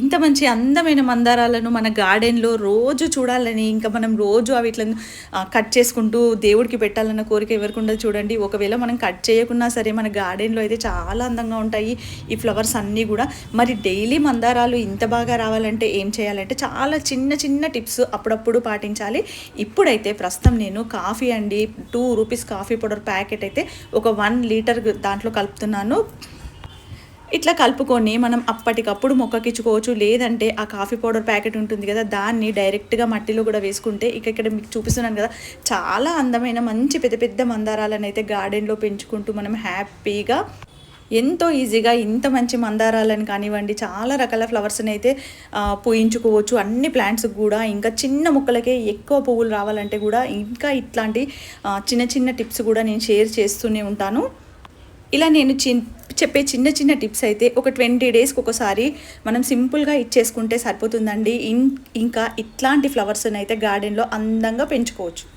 ఇంత మంచి అందమైన మందారాలను మన గార్డెన్లో రోజు చూడాలని ఇంకా మనం రోజు అవి ఇట్లా కట్ చేసుకుంటూ దేవుడికి పెట్టాలన్న కోరిక ఎవరికి ఉండదు చూడండి. ఒకవేళ మనం కట్ చేయకున్నా సరే మన గార్డెన్లో అయితే చాలా అందంగా ఉంటాయి ఈ ఫ్లవర్స్ అన్నీ కూడా. మరి డైలీ మందారాలు ఇంత బాగా రావాలంటే ఏం చేయాలంటే చాలా చిన్న చిన్న టిప్స్ అప్పుడప్పుడు పాటించాలి. ఇప్పుడైతే ప్రస్తుతం నేను కాఫీ అండి two rupees coffee powder packet అయితే ఒక వన్ లీటర్ దాంట్లో కలుపుతున్నాను. ఇట్లా కలుపుకొని మనం అప్పటికప్పుడు మొక్కకిచ్చుకోవచ్చు. లేదంటే ఆ కాఫీ పౌడర్ ప్యాకెట్ ఉంటుంది కదా దాన్ని డైరెక్ట్గా మట్టిలో కూడా వేసుకుంటే ఇక ఇక్కడ మీకు చూపిస్తున్నాను కదా చాలా అందమైన మంచి పెద్ద పెద్ద మందారాలను అయితే గార్డెన్లో పెంచుకుంటూ మనం హ్యాపీగా ఎంతో ఈజీగా ఇంత మంచి మందారాలను కానివ్వండి చాలా రకాల ఫ్లవర్స్ని అయితే పూయించుకోవచ్చు. అన్ని ప్లాంట్స్కి కూడా ఇంకా చిన్న మొక్కలకే ఎక్కువ పువ్వులు రావాలంటే కూడా ఇంకా ఇట్లాంటి చిన్న చిన్న టిప్స్ కూడా నేను షేర్ చేస్తూనే ఉంటాను. ఇలా నేను చిన్ చెప్పే చిన్న చిన్న టిప్స్ అయితే ఒక ట్వంటీ డేస్కి ఒకసారి మనం సింపుల్గా ఇచ్చేసుకుంటే సరిపోతుందండి. ఇన్ ఇంకా ఇట్లాంటి ఫ్లవర్స్ని అయితే గార్డెన్లో అందంగా పెంచుకోవచ్చు.